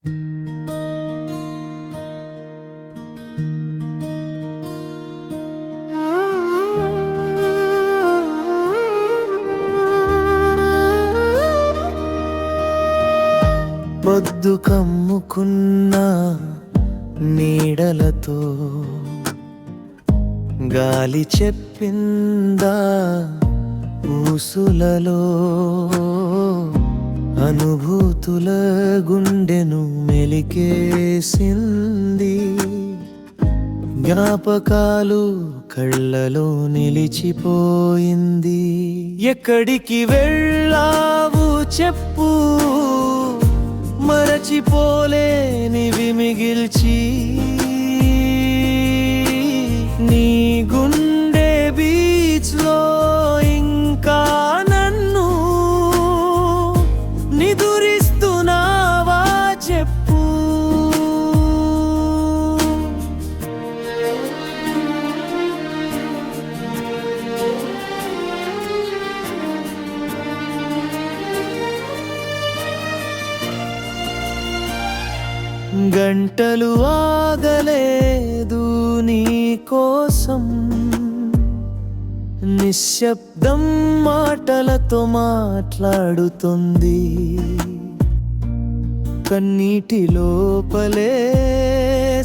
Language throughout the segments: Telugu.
పొద్దు కమ్ముకున్న నీడలతో గాలి చెప్పిందా ఊసులలో? అనుభూతుల గుండెను మెలికేసింది. జ్ఞాపకాలు కళ్ళలో నిలిచిపోయింది. ఎక్కడికి వెళ్ళావు చెప్పు. మరచిపోలేనివి మిగిల్చి గంటలు ఆగలేదు నీ కోసం. నిశ్శబ్దం మాటలతో మాట్లాడుతుంది. కన్నీటి లోపలే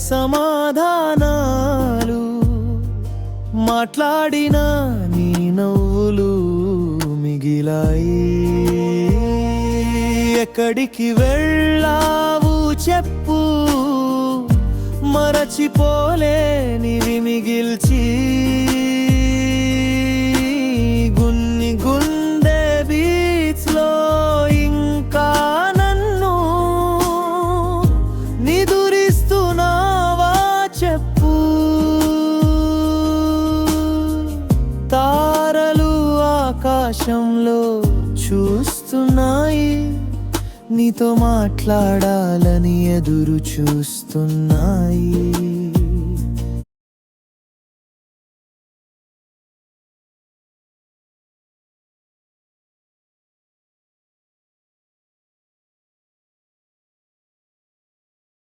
సమాధానాలు. మాట్లాడిన నీ నవ్వులు మిగిలాయి. ఎక్కడికి వెళ్ళా చెప్పు మరచిపోలేనివి మిగిల్చి గున్ని గుండె బీచ్లో ఇంకా నన్ను నిదురిస్తున్నావా చెప్పు. తారలు ఆకాశంలో చూస్తున్నాయి. నీతో మాట్లాడాలని ఎదురు చూస్తున్నాయి.